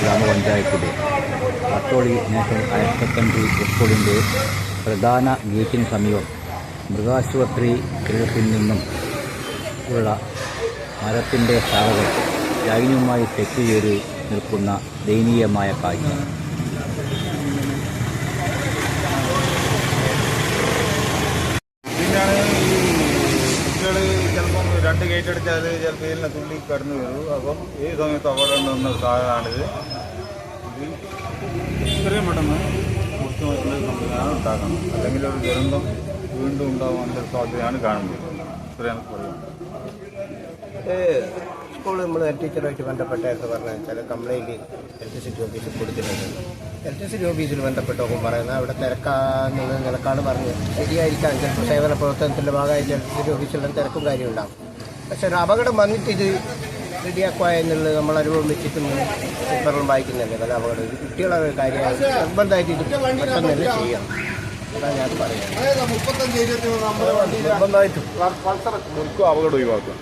ഗ്രാമപഞ്ചായത്തിലെ പത്തോളി national higher secondary സ്കൂളിന്റെ പ്രധാന ഗേറ്റിന് സമീപം മൃഗാശുപത്രി കിഴക്കിൽ നിന്നും ഉള്ള മരത്തിന്റെ ശാഖകൾ ലൈനുമായി തെറ്റ് ചേരി നിൽക്കുന്ന ദയനീയമായ കാഴ്ച. കുട്ടികൾ ചിലപ്പം രണ്ട് ഗേറ്റ് അടിച്ചാൽ ചിലപ്പോൾ ഇതിനെ തുള്ളി കടന്നു വരും. അപ്പം ഏത് സമയത്ത് അപകടം ഉണ്ടെന്ന സാധനമാണിത്. ഇത് ഇത്രയും പെട്ടെന്ന് മുറിച്ചു മാറ്റുന്ന സംവിധാനം ഉണ്ടാക്കണം. അല്ലെങ്കിൽ ഒരു ദുരന്തം വീണ്ടും ഉണ്ടാകാനുള്ള സാധ്യതയാണ് കാണുന്നത്. ഇത്രയാണ് പറയുന്നത്. സ്കൂൾ നമ്മൾ ടീച്ചറുമായിട്ട് ബന്ധപ്പെട്ടായിരുന്നു പറഞ്ഞാൽ ചില കംപ്ലൈന്റ് ഇലക്ട്രിസിറ്റി ഓഫീസിൽ കൊടുത്തിട്ടുണ്ട്. ഇലക്ട്രിസിറ്റി ഓഫീസിൽ ബന്ധപ്പെട്ടപ്പോൾ പറയുന്നത് അവിടെ തിരക്കാന്ന് നിലക്കാണ് പറഞ്ഞ്. ശരിയായിരിക്കാം. ചിലപ്പോൾ സേവന പ്രവർത്തനത്തിന്റെ ഭാഗമായിട്ട് ഇലക്ട്രിസിറ്റി ഓഫീസിലുള്ള തിരക്കും കാര്യം ഉണ്ടാകും പക്ഷെ ഒരു അപകടം വന്നിട്ട് ഇത് റെഡിയാക്കുക എന്നുള്ളത് നമ്മൾ അനുഭവം വെച്ചിട്ട് പേപ്പറിലും വായിക്കുന്നില്ലേ. പല അപകടം. ഇത് കുട്ടികളെ കാര്യമാണ് നിർബന്ധമായിട്ട് ഇത് പെട്ടെന്ന് തന്നെ ചെയ്യാം. അതാണ് ഞാൻ പറയുന്നത്. നിർബന്ധമായിട്ടും. അപകടം ഒഴിവാക്കുക